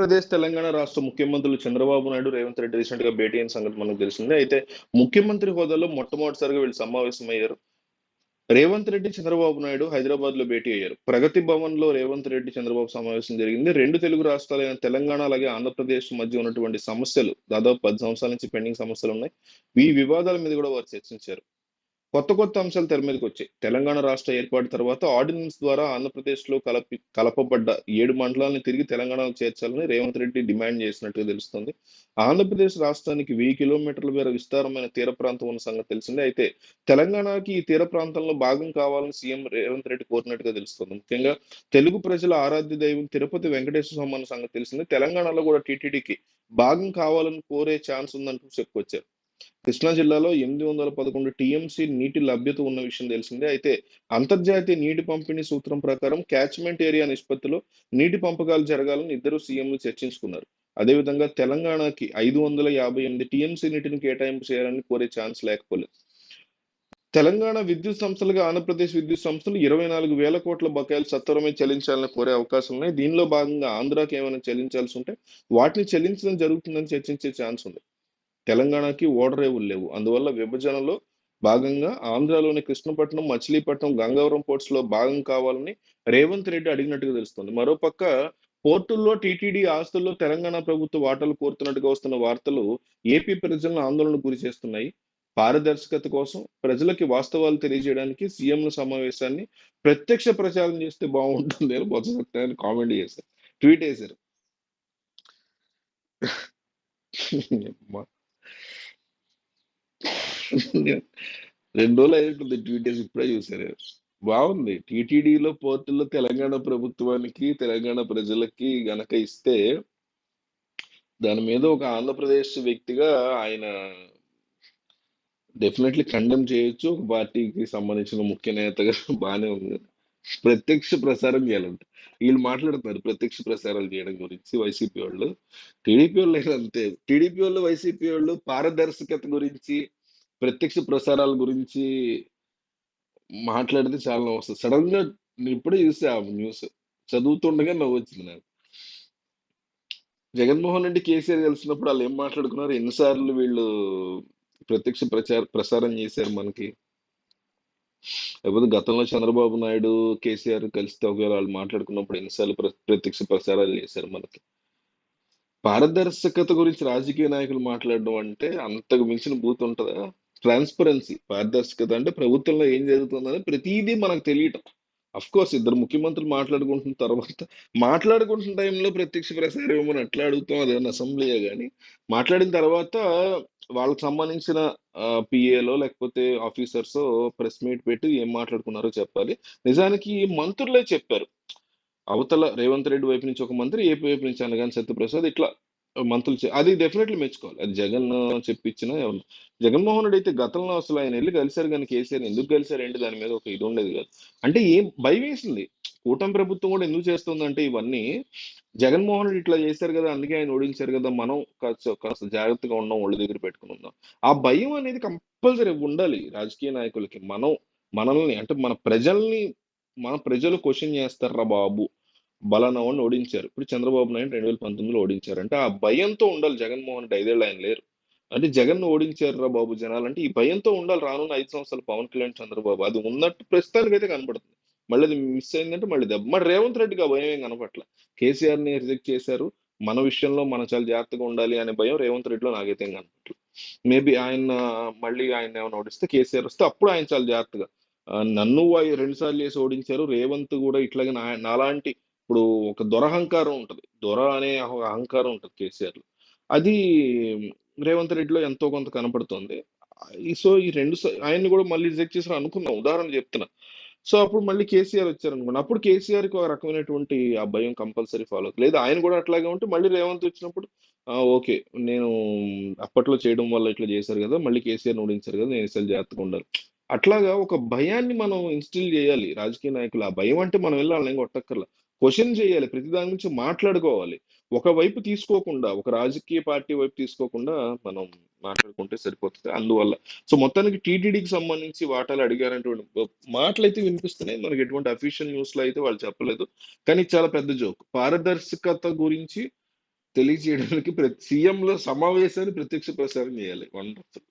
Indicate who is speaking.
Speaker 1: ఆంధ్రప్రదేశ్ తెలంగాణ రాష్ట్ర ముఖ్యమంత్రులు చంద్రబాబు నాయుడు రేవంత్ రెడ్డి రీసెంట్గా భేటీ అయిన సంగతి మనకు తెలిసిందే. అయితే ముఖ్యమంత్రి హోదాలో మొట్టమొదటిసారిగా వీళ్ళు సమావేశమయ్యారు. రేవంత్ రెడ్డి చంద్రబాబు నాయుడు హైదరాబాద్లో భేటీ అయ్యారు. ప్రగతి భవన్లో రేవంత్ రెడ్డి చంద్రబాబు సమావేశం జరిగింది. రెండు తెలుగు రాష్ట్రాలైన తెలంగాణ అలాగే ఆంధ్రప్రదేశ్ మధ్య ఉన్నటువంటి సమస్యలు దాదాపు పది సంవత్సరాల నుంచి పెండింగ్ సమస్యలు ఉన్నాయి. ఈ వివాదాల మీద కూడా వారు చర్చించారు. కొత్త కొత్త అంశాలు తెర మీదకి వచ్చాయి. తెలంగాణ రాష్ట్ర ఏర్పాటు తర్వాత ఆర్డినెన్స్ ద్వారా ఆంధ్రప్రదేశ్లో కలపి కలపబడ్డ ఏడు మండలాలను తిరిగి తెలంగాణలో చేర్చాలని రేవంత్ రెడ్డి డిమాండ్ చేసినట్టుగా తెలుస్తుంది. ఆంధ్రప్రదేశ్ రాష్ట్రానికి వెయ్యి కిలోమీటర్ల మేర విస్తారమైన తీర ప్రాంతం ఉన్న సంగతి తెలిసిందే. అయితే తెలంగాణకి ఈ తీర ప్రాంతంలో భాగం కావాలని సీఎం రేవంత్ రెడ్డి కోరినట్టుగా తెలుస్తుంది. ముఖ్యంగా తెలుగు ప్రజల ఆరాధ్య దైవం తిరుపతి వెంకటేశ్వర స్వామి అన్న సంగతి తెలిసిందే. తెలంగాణలో కూడా టీటీడీకి భాగం కావాలని కోరే ఛాన్స్ ఉందంటూ చెప్పుకొచ్చారు. కృష్ణా జిల్లాలో ఎనిమిది వందల పదకొండు టీఎంసీ నీటి లభ్యత ఉన్న విషయం తెలిసిందే. అయితే అంతర్జాతీయ నీటి పంపిణీ సూత్రం ప్రకారం క్యాచ్మెంట్ ఏరియా నిష్పత్తిలో నీటి పంపకాలు జరగాలని ఇద్దరు సీఎంలు చర్చించుకున్నారు. అదేవిధంగా తెలంగాణకి ఐదు వందల యాభై ఎనిమిది టీఎంసీ నీటిని కేటాయింపు చేయాలని కోరే ఛాన్స్ లేకపోలేదు. తెలంగాణ విద్యుత్ సంస్థలుగా ఆంధ్రప్రదేశ్ విద్యుత్ సంస్థలు ఇరవై నాలుగు వేల కోట్ల బకాయిలు సత్వరమే చెల్లించాలని కోరే అవకాశం ఉన్నాయి. దీనిలో భాగంగా ఆంధ్రాకి ఏమైనా చెల్లించాల్సి ఉంటే వాటిని చెల్లించడం జరుగుతుందని చర్చించే ఛాన్స్ ఉంది. తెలంగాణకి ఓడరేవులు లేవు. అందువల్ల విభజనలో భాగంగా ఆంధ్రాలోని కృష్ణపట్నం మచిలీపట్నం గంగవరం పోర్ట్స్లో భాగం కావాలని రేవంత్ రెడ్డి అడిగినట్టుగా తెలుస్తుంది. మరోపక్క పోర్టుల్లో టీటీడీ ఆస్తుల్లో తెలంగాణ ప్రభుత్వ వాటాలు కోరుతున్నట్టుగా వస్తున్న వార్తలు ఏపీ ప్రజలను ఆందోళనకు గురి చేస్తున్నాయి. పారదర్శకత కోసం ప్రజలకి వాస్తవాలు తెలియజేయడానికి సీఎంల సమావేశాన్ని ప్రత్యక్ష ప్రచారం చేస్తే బాగుంటుంది అని బొత్స సత్యనారాయణ కామెంట్ చేశారు. ట్వీట్ చేశారు. రెండు రోజులు అయింటుంది ట్వీట్ ఇప్పుడే చూసారు బాగుంది. టీటీడీలో పోర్టుల్లో తెలంగాణ ప్రభుత్వానికి తెలంగాణ ప్రజలకి గనక ఇస్తే దాని మీద ఒక ఆంధ్రప్రదేశ్ వ్యక్తిగా ఆయన డెఫినెట్లీ కండెమ్ చేయొచ్చు. ఒక పార్టీకి సంబంధించిన ముఖ్య నేతగా బాగానే ఉంది. ప్రత్యక్ష ప్రసారం చేయాలంట వీళ్ళు మాట్లాడుతున్నారు ప్రత్యక్ష ప్రసారాలు చేయడం గురించి వైసీపీ వాళ్ళు. టీడీపీ వాళ్ళు అంతే. టీడీపీ వాళ్ళు వైసీపీ వాళ్ళు పారదర్శకత గురించి ప్రత్యక్ష ప్రసారాల గురించి మాట్లాడితే చాలా వస్తుంది. సడన్గా నేను ఇప్పుడే చూసా ఆ న్యూస్ చదువుతుండగా నవ్వు వచ్చింది నాకు. జగన్మోహన్ రెడ్డి కేసీఆర్ కలిసినప్పుడు వాళ్ళు ఏం మాట్లాడుకున్నారు? ఎన్నిసార్లు వీళ్ళు ప్రత్యక్ష ప్రచార ప్రసారం చేశారు మనకి. లేకపోతే గతంలో చంద్రబాబు నాయుడు కేసీఆర్ కలిస్తే ఒకవేళ వాళ్ళు మాట్లాడుకున్నప్పుడు ఎన్నిసార్లు ప్ర- ప్రత్యక్ష ప్రసారాలు చేశారు మనకి. పారదర్శకత గురించి రాజకీయ నాయకులు మాట్లాడడం అంటే అంతకు మించిన బూత్ ఉంటుందా? ట్రాన్స్పరెన్సీ పారదర్శకత అంటే ప్రభుత్వంలో ఏం జరుగుతుందని ప్రతిదీ మనకు తెలియటం. అఫ్ కోర్స్ ఇద్దరు ముఖ్యమంత్రులు మాట్లాడుకుంటున్న తర్వాత మాట్లాడుకుంటున్న టైంలో ప్రత్యక్ష ప్రసారం ఏమని అట్లా అడుగుతాం అదేమన్నా అసెంబ్లీయే కానీ మాట్లాడిన తర్వాత వాళ్ళకి సంబంధించిన పిఏలో లేకపోతే ఆఫీసర్స్ ప్రెస్ మీట్ పెట్టి ఏం మాట్లాడుకున్నారో చెప్పాలి. నిజానికి మంత్రులే చెప్పారు. అవతల రేవంత్ రెడ్డి వైపు నుంచి ఒక మంత్రి ఏపీ వైపు నుంచి అనగాని సత్యప్రసాద్ ఇట్లా మంత్రులు అది డెఫినెట్లీ మెచ్చుకోవాలి. అది జగన్ చెప్పించిన జగన్మోహన్ రెడ్డి అయితే గతంలో అసలు ఆయన వెళ్ళి కలిశారు కానీ కేసీఆర్ ఎందుకు కలిశారు ఏంటి దాని మీద ఒక ఇది ఉండేది కాదు. అంటే ఏం భయం వేసింది. కూటమి ప్రభుత్వం కూడా ఎందుకు చేస్తుందంటే ఇవన్నీ జగన్మోహన్ రెడ్డి ఇట్లా చేశారు కదా అందుకే ఆయన ఓడించారు కదా మనం కాస్త కాస్త జాగ్రత్తగా ఉన్నాం ఒళ్ళు దగ్గర పెట్టుకుందాం ఆ భయం అనేది కంపల్సరీ ఉండాలి రాజకీయ నాయకులకి. మనం మనల్ని అంటే మన ప్రజల్ని మన ప్రజలు క్వశ్చన్ చేస్తారా బాబు? బలానా ఓడించారు. ఇప్పుడు చంద్రబాబు నాయుడు రెండు వేల పంతొమ్మిదిలో ఓడించారు అంటే ఆ భయంతో ఉండాలి జగన్మోహన్ రెడ్డి ఐదేళ్ళు ఆయన లేరు. అంటే జగన్ ఓడించారు రా బాబు జనాలు అంటే ఈ భయంతో ఉండాలి రానున్న ఐదు సంవత్సరాలు పవన్ కళ్యాణ్ చంద్రబాబు అది ఉన్నట్టు ప్రస్తుతానికి అయితే కనపడుతుంది. మళ్ళీ అది మిస్ అయిందంటే మళ్ళీ దెబ్బ. మరి రేవంత్ రెడ్డికి ఆ భయం ఏం కనపట్ల? కేసీఆర్ని రిజెక్ట్ చేశారు. మన విషయంలో మనం చాలా జాగ్రత్తగా ఉండాలి అనే భయం రేవంత్ రెడ్డిలో నాకైతే ఏం కనపట్లేదు మేబీ ఆయన మళ్ళీ ఆయన ఏమైనా ఓడిస్తే కేసీఆర్ వస్తే అప్పుడు ఆయన చాలా జాగ్రత్తగా నన్ను రెండు సార్లు చేసి ఓడించారు. రేవంత్ కూడా ఇట్లాగే నా నాలాంటి ఇప్పుడు ఒక దొరహంకారం ఉంటుంది. దొర అనే ఒక అహంకారం ఉంటుంది కేసీఆర్లో అది రేవంత్ రెడ్డిలో ఎంతో కొంత కనపడుతుంది. సో ఈ రెండు ఆయన్ని కూడా మళ్ళీ రిజెక్ట్ చేసిన అనుకున్నాం. ఉదాహరణ చెప్తున్నా. సో అప్పుడు మళ్ళీ కేసీఆర్ వచ్చారు అనుకోండి అప్పుడు కేసీఆర్కి ఒక రకమైనటువంటి ఆ భయం కంపల్సరీ ఫాలో అవుతుంది. లేదా ఆయన కూడా అట్లాగే ఉంటే మళ్ళీ రేవంత్ వచ్చినప్పుడు ఓకే. నేను అప్పట్లో చేయడం వల్ల ఇట్లా చేశారు కదా మళ్ళీ కేసీఆర్ ఓడించారు కదా నేను అసలు జాగ్రత్తగా ఉండాలి. అట్లాగా ఒక భయాన్ని మనం ఇన్స్టిల్ చేయాలి. రాజకీయ నాయకులు ఆ భయం అంటే మనం వెళ్ళి వాళ్ళని కొట్టక్కర్లా. క్వశ్చన్ చేయాలి. ప్రతి దాని గురించి మాట్లాడుకోవాలి. ఒక వైపు తీసుకోకుండా ఒక రాజకీయ పార్టీ వైపు తీసుకోకుండా మనం మాట్లాడుకుంటే సరిపోతుంది. అందువల్ల సో మొత్తానికి టీటీడీకి సంబంధించి వాటాలు అడిగారనేటువంటి మాటలు అయితే వినిపిస్తున్నాయి. మనకి ఎటువంటి అఫీషియల్ న్యూస్లో అయితే వాళ్ళు చెప్పలేదు. కానీ చాలా పెద్ద జోక్. పారదర్శకత గురించి తెలియజేయడానికి ప్రతి సీఎంల సమావేశాన్ని ప్రత్యక్ష ప్రసారం చేయాలి. వండర్ఫుల్.